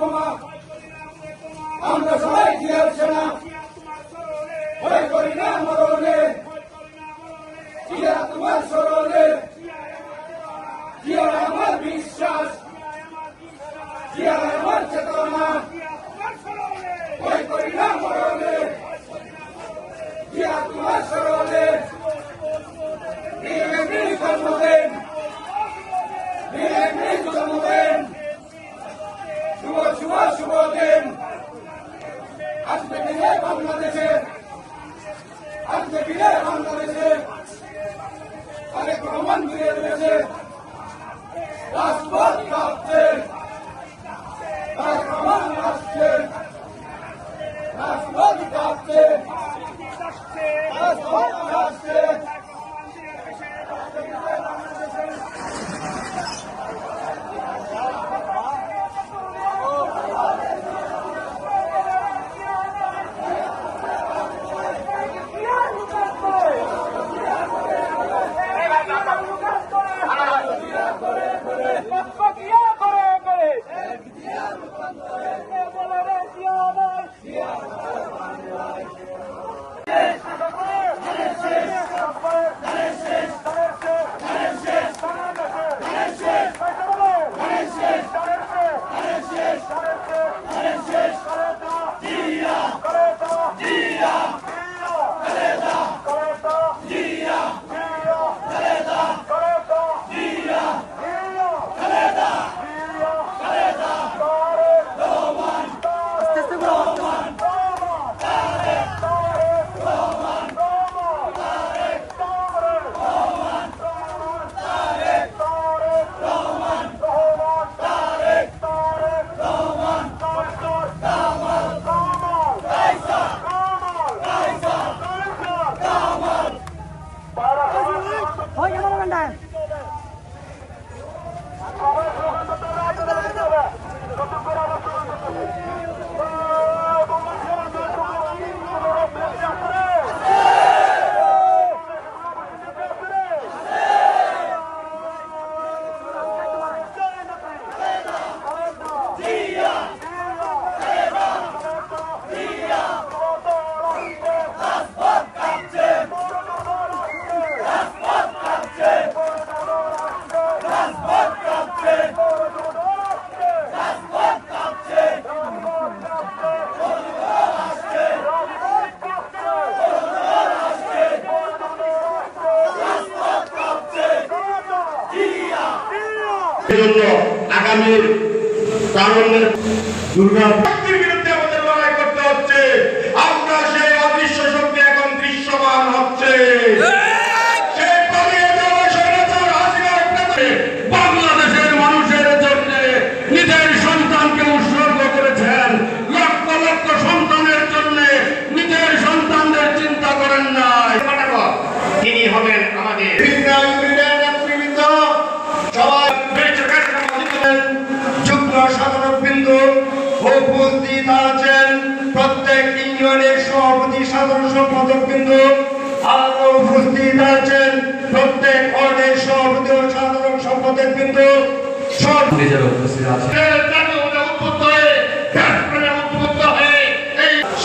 ক্ষমা। আমরা সবাই জিয়ার সেনা। ভয় করি না মরণে। জিয়া তোমার স্মরণে। জিয়ার আমার বিশ্বাস। জিয়ার আমার চেতনা। দিনে বাংলাদেশে আজকে বাংলাদেশে ফিরে রয়েছে রাজপথ জন্য আগামী তারুণ্যের দুর্গা উপস্থিত আছেন প্রত্যেক ইউনিয়নের সভাপতি সাধারণ সম্পাদক বিন্দু আরও উপস্থিত আছেন প্রত্যেক ওয়ার্ডের সভাপতি ও সাধারণ সম্পাদক বিন্দু। সব উপস্থিত আছে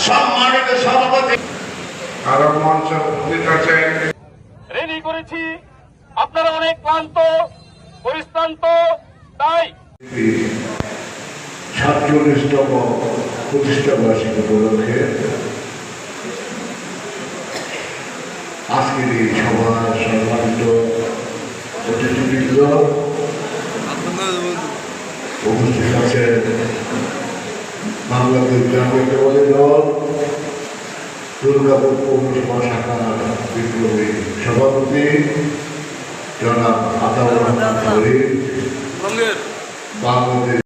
সম্মানিত সভাপতি। আরও মঞ্চ উপস্থিত আছেন। রেডি করেছি। আপনারা অনেক ক্লান্ত পরিশ্রান্ত তাই সাতচল্লিশতম প্রতিষ্ঠা বার্ষিকী উপলক্ষে আজকের এই সভা সম্মানিত অতিথিবৃন্দ উপস্থিত আছেন বাংলাদেশ জাতীয়তাবাদী দল দুর্গাপুর পৌরসভা শাখা বিপ্লবী সভাপতি জনাব আতাউর রহমান বাংলাদেশ